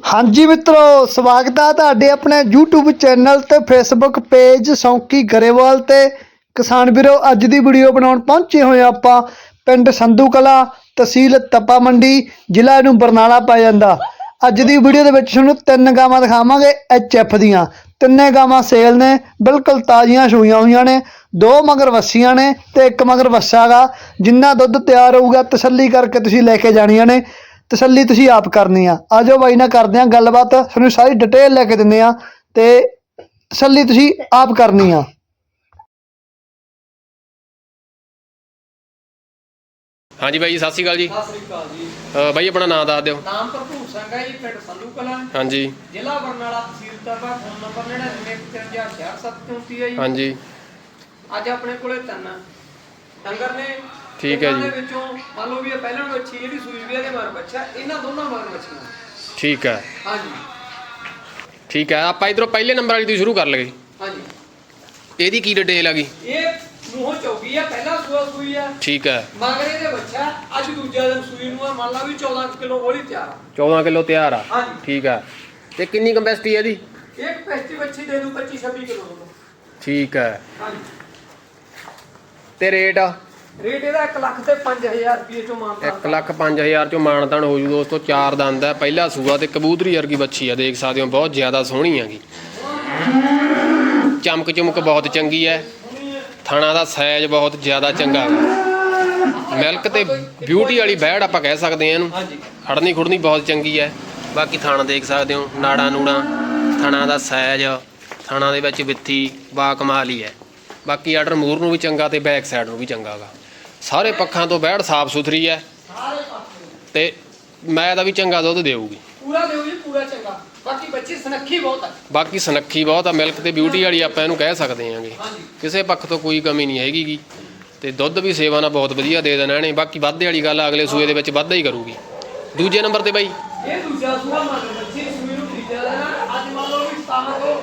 ਹਾਂਜੀ ਮਿੱਤਰੋ, ਸਵਾਗਤ ਆ ਤੁਹਾਡੇ ਆਪਣੇ YouTube ਚੈਨਲ ਤੇ Facebook ਪੇਜ ਸੌਂਕੀ ਗਰੇਵਾਲ ਤੇ। ਕਿਸਾਨ ਵੀਰੋ, ਅੱਜ ਦੀ ਵੀਡੀਓ ਬਣਾਉਣ ਪਹੁੰਚੇ ਹੋਏ ਹਾਂ ਆਪਾਂ ਪਿੰਡ ਸੰਧੂ ਕਲਾ, ਤਹਿਸੀਲ ਤਪਾ ਮੰਡੀ, ਜ਼ਿਲ੍ਹਾ ਨੂੰ ਬਰਨਾਲਾ ਪੈ ਜਾਂਦਾ। ਅੱਜ ਦੀ ਵੀਡੀਓ ਦੇ ਵਿੱਚ ਤੁਹਾਨੂੰ ਤਿੰਨ ਗਾਵਾਂ ਦਿਖਾਵਾਂਗੇ ਐਚਐਫ ਦੀਆਂ। ਤਿੰਨੇ ਗਾਵਾਂ ਸੇਲ ਨੇ, ਬਿਲਕੁਲ ਤਾਜ਼ੀਆਂ ਛੂਈਆਂ ਹੋਈਆਂ ਨੇ, ਦੋ ਮਗਰ ਵੱਸੀਆਂ ਨੇ ਤੇ ਇੱਕ ਮਗਰ ਵੱਸਾ ਗਾ ਜਿੰਨਾ ਦੁੱਧ ਤਿਆਰ ਹੋਊਗਾ ਤਸੱਲੀ ਕਰਕੇ ਤੁਸੀਂ ਲੈ ਕੇ ਜਾਣੀਆਂ ਨੇ। ਤਸੱਲੀ ਤੁਸੀਂ ਆਪ ਕਰਨੀ ਆ। ਆਜੋ ਬਾਈ ਨਾਲ ਕਰਦੇ ਆ ਗੱਲਬਾਤ। ਤੁਹਾਨੂੰ ਸਾਰੀ ਡਿਟੇਲ ਲੈ ਕੇ ਦਿੰਦੇ ਆ ਤੇ ਤਸੱਲੀ ਤੁਸੀਂ ਆਪ ਕਰਨੀ ਆ। ਹਾਂਜੀ ਬਾਈ ਜੀ, ਸਤਿ ਸ਼੍ਰੀ ਅਕਾਲ ਜੀ। ਸਤਿ ਸ੍ਰੀ ਅਕਾਲ ਜੀ। ਅਹ ਬਾਈ ਆਪਣਾ ਨਾਮ ਦੱਸ ਦਿਓ। ਨਾਮ ਭਰਪੂਰ ਸਿੰਘ ਹੈ ਜੀ ਪਿੰਡ ਸੰਧੂ ਕਲਾਂ। ਹਾਂਜੀ। ਜ਼ਿਲ੍ਹਾ ਬਰਨਾਲਾ ਤਹਿਸੀਲ ਤਰਬਾ ਫੋਨ ਨੰਬਰ 99556734 ਹੈ ਜੀ। ਹਾਂਜੀ। ਅੱਜ ਆਪਣੇ ਕੋਲੇ ਤਿੰਨ ਡੰਗਰ ਨੇ। ਠੀਕ ਹੈ ਇਹਨਾਂ ਜੀ। ਦੇ ਵਿੱਚੋਂ ਮੰਨ ਲਓ ਵੀ ਇਹ ਪਹਿਲਾਂ ਬੱਚੀ ਜਿਹੜੀ ਸੂਈ ਵੀ ਇਹਦੇ ਮਗਰ ਬੱਚਾ ਇਹਨਾਂ ਦੋਨਾਂ ਮਗਰ ਬੱਚੀਆਂ। ਠੀਕ ਹੈ। ਹਾਂਜੀ। ਠੀਕ ਹੈ ਆਪਾਂ ਇਧਰੋਂ ਪਹਿਲੇ ਨੰਬਰ ਵਾਲੀ ਤੋਂ ਸ਼ੁਰੂ ਕਰ ਲਗੇ ਹਾਂਜੀ। ਇਹਦੀ ਕੀ ਡਿਟੇਲ ਹੈਗੀ? ਇਹ ਮੂੰਹੋਂ ਚੌਗੀ ਆ ਪਹਿਲਾ ਸੂਆ ਸੂਈ ਆ। ਠੀਕ ਹੈ। ਮਗਰ ਇਹਦੇ ਬੱਚਾ ਅੱਜ ਦੂਜਾ ਦਿਨ ਸੂਈ ਨੂੰ ਆ ਮੰਨ ਲਾ ਵੀ 14 ਕਿਲੋ ਹੋਲੀ ਤਿਆਰ ਆ। 14 ਕਿਲੋ ਤਿਆਰ ਆ। ਹਾਂਜੀ। ਠੀਕ ਹੈ। ਤੇ ਕਿੰਨੀ ਕੰਪੈਸਿਟੀ ਹੈ ਇਹਦੀ? ਇੱਕ ਪੈਸਟੀ ਬੱਚੀ ਦੇ ਦੂ 25 26 ਕਿਲੋ ਠੀਕ ਹੈ। ਤੇ ਰੇਟ ਰੇਟ ਇਹਦਾ 1 ਲੱਖ ਤੇ 5000 ਰੁਪਏ ਚੋਂ ਮਾਨਤਾ 1 ਲੱਖ 5000 ਚੋਂ ਮਾਨਤਾਨ ਹੋ ਜੂ ਦੋਸਤੋ ਚਾਰ ਦੰਦ ਹੈ। ਪਹਿਲਾ ਸੂਆ ਤੇ ਕਬੂਤਰੀ ਵਰਗੀ ਬੱਚੀ ਆ ਦੇਖ ਸਕਦੇ ਹੋ ਬਹੁਤ ਜ਼ਿਆਦਾ ਸੋਹਣੀ ਹੈਗੀ ਚਮਕ ਚਮਕ ਬਹੁਤ ਚੰਗੀ ਹੈ। ਥਣਾ ਦਾ ਸਾਈਜ਼ ਬਹੁਤ ਜ਼ਿਆਦਾ ਚੰਗਾ ਹੈ। ਮਿਲਕ ਤੇ ਬਿਊਟੀ ਵਾਲੀ ਬੈੜ ਆਪਾਂ ਕਹਿ ਸਕਦੇ ਹਾਂ ਇਹਨੂੰ। ਹਾਂਜੀ। ਖੜਨੀ ਖੁੜਨੀ ਬਹੁਤ ਚੰਗੀ ਹੈ। ਬਾਕੀ ਥਣ ਦੇਖ ਸਕਦੇ ਹੋ ਨਾੜਾ ਨੂੜਾ ਥਣਾ ਦਾ ਸਾਈਜ਼ ਥਣਾ ਦੇ ਵਿੱਚ ਵਿੱਥੀ ਬਾ ਕਮਾਲ ਹੀ ਹੈ। ਬਾਕੀ ਆਰਡਰ ਮੂਰ ਨੂੰ ਵੀ ਚੰਗਾ ਤੇ ਬੈਕ ਸਾਈਡ ਨੂੰ ਵੀ ਚੰਗਾ ਗਾ। ਸਾਰੇ ਪੱਖਾਂ ਤੋਂ ਬੈੜ ਸਾਫ਼ ਸੁਥਰੀ ਹੈ। ਸਾਰੇ ਤੇ ਮੈਂ ਦਾ ਵੀ ਚੰਗਾ ਦੁੱਧ ਦੇਊਗੀ। ਪੂਰਾ ਦਿਓ ਜੀ ਪੂਰਾ ਚੰਗਾ। ਬਾਕੀ ਬੱਚੀ ਸੁਨੱਖੀ ਬਹੁਤ ਹੈ। ਬਾਕੀ ਸੁਨੱਖੀ ਬਹੁਤ ਆ ਮਿਲਕ ਤੇ ਬਿਊਟੀ ਵਾਲੀ ਆਪਾਂ ਇਹਨੂੰ ਕਹਿ ਸਕਦੇ ਹਾਂਜੀ। ਕਿਸੇ ਪੱਖ ਤੋਂ ਕੋਈ ਕਮੀ ਨਹੀਂ ਹੈਗੀ ਗੀ। ਤੇ ਦੁੱਧ ਵੀ ਸੇਵਾ ਨਾਲ ਬਹੁਤ ਵਧੀਆ ਦੇ ਦੇਣਾ ਇਹਨੇ। ਬਾਕੀ ਵਾਧੇ ਵਾਲੀ ਗੱਲ ਆ, ਅਗਲੇ ਸੂਏ ਦੇ ਵਿੱਚ ਵਾਧਾ ਹੀ ਕਰੂਗੀ। ਦੂਜੇ ਨੰਬਰ ਤੇ ਬਾਈ। ਇਹ ਦੂਜਾ ਸੂਆ ਮੰਨ ਬੱਚੀ ਸੂਈ ਨੂੰ ਤੀਜਾ ਦੇਣਾ ਅੱਜ ਮੰਨ ਲਓ ਵੀ 17 ਤੋਂ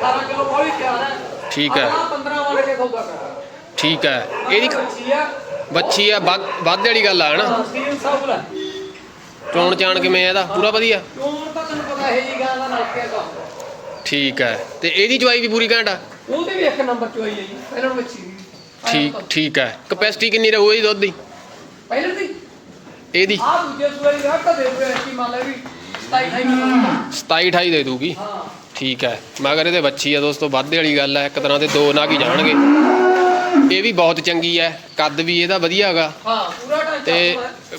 18 ਕਿਲੋ ਕੋਈ ਤਿਆਰ ਹੈ। ਠੀਕ ਹੈ। ਆਪਣਾ 15 ਵਾਲੇ ਕੇ ਸੌਦਾ ਕਰ ਠੀਕ ਹੈ। ਇਹਦੀ ਬੱਚੀ ਆ ਬੱਚੀ ਵੱਧ- ਵਾਲੀ ਗੱਲ ਆ, ਹਨਾ? ਹਾਂ ਚੋਣ ਚਾਣ ਕਿਵੇਂ ਆ ਇਹਦਾ? ਪੂਰਾ ਵਧੀਆ? ਕਿਉਂ ਤਾਂ ਤੈਨੂੰ ਪਤਾ ਹੈ ਜੀ ਗਾਂ ਦਾ ਨਲਕੇ ਦਾ ਠੀਕ ਹੈ। ਤੇ ਇਹਦੀ ਚਵਾਈ ਵੀ ਪੂਰੀ ਘੰਟਾ ਉਹਦੇ ਵੀ ਇੱਕ ਨੰਬਰ ਚ ਹੈ ਜੀ ਪਹਿਲਾਂ ਬੱਚੀ ਠੀਕ ਠੀਕ ਹੈ। ਕਪੈਸਿਟੀ ਕਿੰਨੀ ਰਹੂ ਇਹਦੀ ਦੁੱਧ ਦੀ? ਪਹਿਲਾਂ ਦੀ ਇਹਦੀ? ਆ ਦੂਜੇ ਸੂਏ ਦੀ ਰੱਖ ਦੇ ਦੇ ਕੀ ਮੰਨ ਲੈ ਵੀ 27 28 ਦੇ ਦੂਗੀ ਹਾਂ ਠੀਕ ਹੈ। ਮਗਰ ਇਹਦੇ ਬੱਚੀ ਆ ਦੋਸਤੋ, ਵਾਧੇ ਵਾਲੀ ਗੱਲ ਹੈ ਇੱਕ ਤਰ੍ਹਾਂ ਦੇ ਦੋ ਨਾ ਕੀ ਜਾਣਗੇ। ਇਹ ਵੀ ਬਹੁਤ ਚੰਗੀ ਹੈ ਕੱਦ ਵੀ ਇਹਦਾ ਵਧੀਆ ਹੈਗਾ। ਹਾਂ ਪੂਰਾ ਢਾਂਚਾ ਤੇ।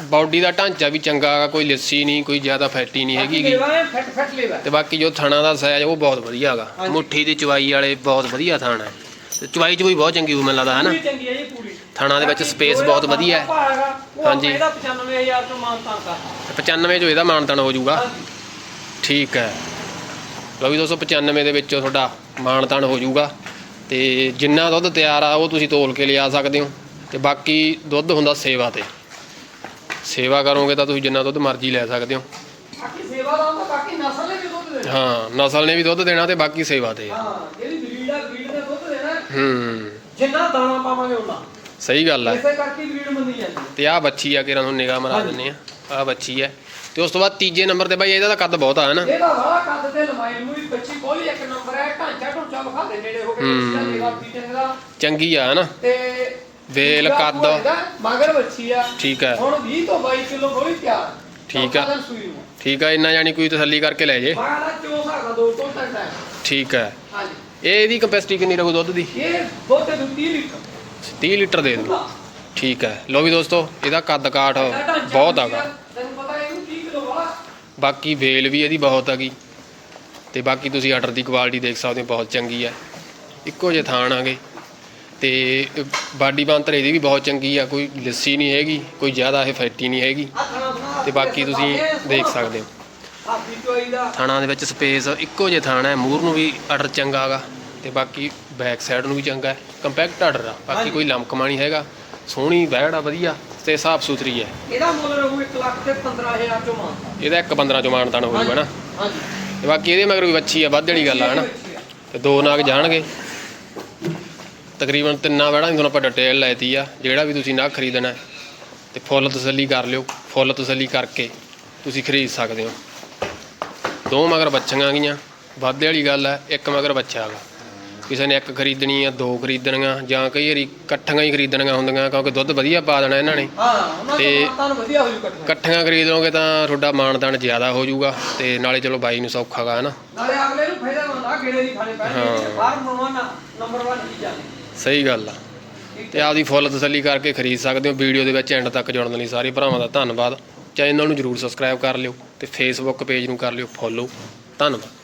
ਬਾਡੀ ਦਾ ਢਾਂਚਾ ਵੀ ਚੰਗਾ ਹੈਗਾ ਕੋਈ ਲੱਸੀ ਨਹੀਂ ਕੋਈ ਜ਼ਿਆਦਾ ਫੈਟੀ ਨਹੀਂ ਹੈਗੀ ਗੀ। ਲੇਵਾ ਹੈ, ਫਿੱਟ ਫਿੱਟ ਲੇਵਾ ਤੇ ਬਾਕੀ ਜੋ ਥਣਾ ਦਾ ਸਾਈਜ਼ ਉਹ ਬਹੁਤ ਵਧੀਆ ਹੈਗਾ। ਹਾਂਜੀ। ਮੁੱਠੀ ਦੀ ਚਵਾਈ ਵਾਲੇ ਬਹੁਤ ਵਧੀਆ ਥਣ ਹੈ। ਤੇ ਚਵਾਈ ਚ ਵੀ ਬਹੁਤ ਚੰਗੀ ਹੋਊ ਮੈਨੂੰ ਲੱਗਦਾ ਹੈ ਨਾ ਪੂਰੀ ਚੰਗੀ ਹੈ ਜੀ ਪੂਰੀ। ਥਣਾ ਦੇ ਵਿੱਚ ਸਪੇਸ ਬਹੁਤ ਵਧੀਆ ਹੈ। ਉਹ ਹਾਂਜੀ। ਇਹਦਾ 95000 ਤੋਂ ਮਾਨਤਾਨ ਕਰ 95 ਚੋਂ ਇਹਦਾ ਮਾਨਤਨ ਹੋ ਜਾਊਗਾ। ਹਾਂਜੀ। ਠੀਕ ਹੈ। ਲਓ ਵੀ ਦੋਸਤੋ 95 ਦੇ ਵਿੱਚੋਂ ਤੁਹਾਡਾ ਮਾਨਤਨ ਹੋ ਜਾਊਗਾ। ਤੇ ਜਿੰਨਾ ਦੁੱਧ ਤਿਆਰ ਆ ਉਹ ਤੁਸੀਂ ਤੋਲ ਕੇ ਲਿਆ ਸਕਦੇ ਹੋ ਤੇ ਬਾਕੀ ਦੁੱਧ ਹੁੰਦਾ ਸੇਵਾ ਤੇ। ਸੇਵਾ ਕਰੋਗੇ ਤਾਂ ਤੁਸੀਂ ਜਿੰਨਾ ਦੁੱਧ ਮਰਜ਼ੀ ਲੈ ਸਕਦੇ ਹੋ। ਬਾਕੀ ਸੇਵਾ ਦਾ ਹੁੰਦਾ ਬਾਕੀ ਨਸਲ ਨੇ ਵੀ ਦੁੱਧ ਦੇਣਾ। ਹਾਂ ਨਸਲ ਨੇ ਵੀ ਦੁੱਧ ਦੇਣਾ ਤੇ ਬਾਕੀ ਸੇਵਾ ਤੇ। ਹਾਂ ਜਿਹੜੀ ਬਰੀਡ ਆ ਬਰੀਡ ਨੇ ਦੁੱਧ ਦੇਣਾ। ਹੂੰ। ਜਿੰਨਾ ਦਾਣਾ ਪਾਵਾਂਗੇ ਉਹਨਾਂ ਸਹੀ ਗੱਲ ਹੈ ਇਸੇ ਕਰਕੇ ਬਰੀਡ ਮੰਨੀ ਜਾਂਦੀ ਹੈ ਤੇ ਆਹ ਬੱਚੀ ਆ ਕੇ ਤੁਹਾਨੂੰ ਨਿਗਾਹ ਮਰਾ। ਦਿੰਨੇ ਆ। ਆਹ ਬੱਚੀ ਹੈ ਤੇ ਉਸ ਤੋਂ ਬਾਅਦ ਤੀਜੇ ਨੰਬਰ ਤੇ ਬਾਈ ਇਹਦਾ ਤਾਂ ਕੱਦ ਬਹੁਤ ਆ ਹਨਾ ਇਹਦਾ ਵਾਲਾ ਕੱਦ ਤੇ ਲੰਬਾਈ ਨੂੰ ਵੀ ਬੱਚੀ ਕੋਈ ਇੱਕ ਨੰਬਰ ਹੈ ਢਾਂਚਾ ਢੁੰਚਾ ਵਿਖਾ ਦੇ ਨੇੜੇ ਹੋ ਕੇ ਹੂੰ। ਬੱਚੀ ਦਾ ਲੇਵਾ ਪੀਟਨ ਦਾ ਚੰਗੀ ਆ ਹਨਾ? ਤੇ ਵੇਲ ਕੱਦ। ਮਗਰ ਬੱਚੀ ਆ। ਠੀਕ ਹੈ ਹੁਣ 20 ਤੋਂ 22 ਕਿਲੋ ਥੋੜੀ ਤਿਆਰ। ਠੀਕ ਆ। ਠੀਕ ਆ ਇੰਨਾ ਜਾਨੀ ਕੋਈ ਤਸੱਲੀ ਕਰਕੇ ਲੈ ਜੇ। ਬਾਹਲਾ ਚੋ ਸਕਦਾ ਦੋ ਤੋਂ ਤੱਕ ਹੈ ਠੀਕ ਹੈ ਹਾਂਜੀ। ਇਹ ਇਹਦੀ ਕਪੈਸਿਟੀ ਕਿੰਨੀ ਰਹੂ ਦੁੱਧ ਦੀ? ਇਹ ਦੁੱਧ ਦੇ 30 ਲੀਟਰ। 30 ਲੀਟਰ ਦੇ ਦੂ। ਠੀਕ ਹੈ ਲੋ ਵੀ ਦੋਸਤੋ ਇਹਦਾ ਕੱਦ ਕਾਠ ਬਹੁਤ ਬੱਚੀ ਹੈਗਾ ਦਾ, ਤੈਨੂੰ ਪਤਾ ਇਹਨੂੰ 30 ਕਿਲੋ ਵਾਲਾ। ਬਾਕੀ ਵੇਲ ਵੀ ਇਹਦੀ ਬਹੁਤ ਹੈਗੀ ਤੇ ਬਾਕੀ ਤੁਸੀਂ ਆਰਡਰ ਦੀ ਕੁਆਲਿਟੀ ਦੇਖ ਸਕਦੇ ਹੋ ਬਹੁਤ ਚੰਗੀ ਹੈ ਇੱਕੋ ਜਿਹੇ ਥਾਣ ਆਗੇ ਤੇ ਬਾਡੀ ਬੰਤਰ ਇਹਦੀ ਵੀ ਬਹੁਤ ਚੰਗੀ ਆ ਕੋਈ ਲੱਸੀ ਨਹੀਂ ਹੈਗੀ ਕੋਈ ਜ਼ਿਆਦਾ ਇਹ ਫੈਟੀ ਨਹੀਂ ਹੈਗੀ। ਤੇ ਬਾਕੀ ਤੁਸੀਂ ਦੇਖ ਸਕਦੇ ਹੋ। ਥਾਣਾ ਦੇ ਵਿੱਚ ਸਪੇਸ ਇੱਕੋ ਜਿਹੇ ਥਾਣਾ ਹੈ ਮੂਰ ਨੂੰ ਵੀ ਆਰਡਰ ਚੰਗਾ ਹੈਗਾ ਤੇ ਬਾਕੀ ਬੈਕ ਸਾਈਡ ਨੂੰ ਵੀ ਚੰਗਾ ਹੈ। ਕੰਪੈਕਟ ਆਰਡਰ ਆ ਬਾਕੀ। ਕੋਈ ਲਮਕਮਾ ਨਹੀਂ ਹੈਗਾ ਸੋਹਣੀ ਬੈੜ ਆ ਵਧੀਆ ਤੇ ਸਾਫ਼ ਸੁਥਰੀ ਹੈ। ਇਹਦਾ ਮੁੱਲ ਰਹੂ 1 ਲੱਖ ਤੇ 15000 ਚੋਂ ਮਾਨਤਾ। ਇਹਦਾ ਇੱਕ 15 ਚੋਂ ਮਾਨਤਾਨ ਹੋ ਜਾਊਗਾ ਨਾ। ਹਾਂਜੀ। ਤੇ ਬਾਕੀ ਇਹਦੇ ਮਗਰ ਵੀ ਵੱਛੀ ਆ ਵੱਧ ਵਾਲੀ ਗੱਲ ਆ ਹਨਾ? ਤੇ ਦੋ ਨਾਗ ਜਾਣਗੇ। ਤਕਰੀਬਨ ਤਿੰਨਾਂ ਵੜਾ ਤੁਹਾਨੂੰ ਆਪਾਂ ਡਿਟੇਲ ਲੈਤੀ ਆ ਜਿਹੜਾ ਵੀ ਤੁਸੀਂ ਨਾਗ ਖਰੀਦਣਾ ਹੈ, ਤੇ ਫੁੱਲ ਤਸੱਲੀ ਕਰ ਲਿਓ ਫੁੱਲ ਤਸੱਲੀ ਕਰਕੇ ਤੁਸੀਂ ਖਰੀਦ ਸਕਦੇ ਹੋ। ਦੋ ਮਗਰ ਬੱਚੀਆਂ ਗਈਆਂ ਵਾਧੇ ਵਾਲੀ ਗੱਲ ਹੈ ਇੱਕ ਮਗਰ ਬੱਚਾ ਹੈਗਾ ਕਿਸੇ ਨੇ ਇੱਕ ਖਰੀਦਣੀ ਆ ਦੋ ਖਰੀਦਣੀਆਂ ਜਾਂ ਕਈ ਵਾਰੀ ਇਕੱਠੀਆਂ ਹੀ ਖਰੀਦਣੀਆਂ ਹੁੰਦੀਆਂ ਕਿਉਂਕਿ ਦੁੱਧ ਵਧੀਆ ਪਾ ਦੇਣਾ ਇਹਨਾਂ ਨੇ। ਹਾਂ ਉਹਨਾਂ ਤੇ- ਦੇ ਮਾਤਾਂ ਨੂੰ ਵਧੀਆ ਹੋ ਜੂ ਕੱਟਣਾ ਇਕੱਠੀਆਂ ਖਰੀਦ ਲਓਗੇ ਤਾਂ ਤੁਹਾਡਾ ਮਾਨਦਾਨ ਜ਼ਿਆਦਾ ਹੋ ਜਾਊਗਾ ਤੇ ਨਾਲੇ ਚਲੋ ਬਾਈ ਨੂੰ ਸੌਖਾ ਗਾ ਹਨਾ। ਨਾਲੇ ਅਗਲੇ ਨੂੰ ਫਾਇਦਾ ਹੁੰਦਾ ਗੇੜੇ ਦੀ ਖਾਣੇ ਪੈਣਗੇ ਫਾਰਮ ਨੰਬਰ ਨੰਬਰ 1 ਚੀਜ਼ਾਂ ਨੇ ਸਹੀ ਗੱਲ ਆ। ਤੇ ਆਪਦੀ ਫੁੱਲ ਤਸੱਲੀ ਕਰਕੇ ਖਰੀਦ ਸਕਦੇ ਹੋ ਵੀਡੀਓ ਦੇ ਵਿੱਚ ਐਂਡ ਤੱਕ ਜੁੜਨ ਲਈ ਸਾਰੇ ਭਰਾਵਾਂ ਦਾ ਧੰਨਵਾਦ। ਚੈਨਲ ਨੂੰ ਜਰੂਰ ਸਬਸਕ੍ਰਾਈਬ ਕਰ ਲਿਓ ਤੇ ਫੇਸਬੁੱਕ ਪੇਜ ਨੂੰ ਕਰ ਲਿਓ ਫੋਲੋ ਧੰਨਵਾਦ।